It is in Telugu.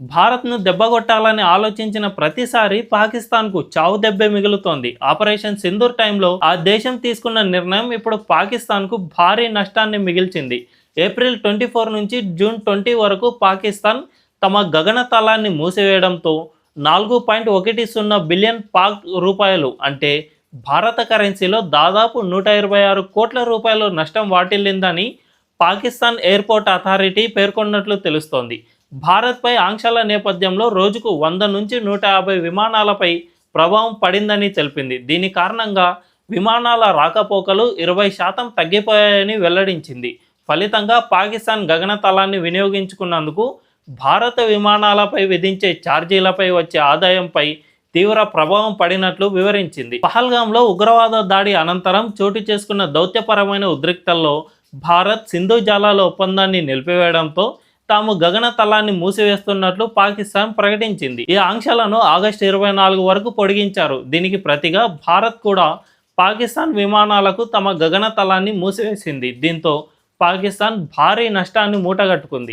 భారత్ను దెబ్బగొట్టాలని ఆలోచించిన ప్రతిసారి పాకిస్తాన్కు చావు దెబ్బే మిగులుతోంది. ఆపరేషన్ సింధూర్ టైంలో ఆ దేశం తీసుకున్న నిర్ణయం ఇప్పుడు పాకిస్తాన్కు భారీ నష్టాన్ని మిగిల్చింది. ఏప్రిల్ ట్వంటీ ఫోర్ నుంచి జూన్ ట్వంటీ వరకు పాకిస్తాన్ తమ గగనతలాన్ని మూసివేయడంతో నాలుగు పాయింట్ ఒకటి సున్నా బిలియన్ పాక్ రూపాయలు అంటే భారత కరెన్సీలో దాదాపు నూట ఇరవై ఆరు కోట్ల రూపాయలు నష్టం వాటిల్లిందని పాకిస్తాన్ ఎయిర్పోర్ట్ అథారిటీ పేర్కొన్నట్లు తెలుస్తోంది. భారత్పై ఆంక్షల నేపథ్యంలో రోజుకు వంద నుంచి నూట యాభై విమానాలపై ప్రభావం పడిందని తెలిపింది. దీని కారణంగా విమానాల రాకపోకలు ఇరవై శాతం తగ్గిపోయాయని వెల్లడించింది. ఫలితంగా పాకిస్తాన్ గగనతలాన్ని వినియోగించుకున్నందుకు భారత విమానాలపై విధించే ఛార్జీలపై వచ్చే ఆదాయంపై తీవ్ర ప్రభావం పడినట్లు వివరించింది. పహల్గాంలో ఉగ్రవాద దాడి అనంతరం చోటు చేసుకున్న దౌత్యపరమైన ఉద్రిక్తల్లో భారత్ సింధు జలాల ఒప్పందాన్ని నిలిపివేయడంతో తాము గగనతలాన్ని మూసివేస్తున్నట్లు పాకిస్తాన్ ప్రకటించింది. ఈ ఆంక్షలను ఆగస్టు ఇరవై నాలుగు వరకు పొడిగించారు. దీనికి ప్రతిగా భారత్ కూడా పాకిస్తాన్ విమానాలకు తమ గగనతలాన్ని మూసివేసింది. దీంతో పాకిస్తాన్ భారీ నష్టాన్ని మూటగట్టుకుంది.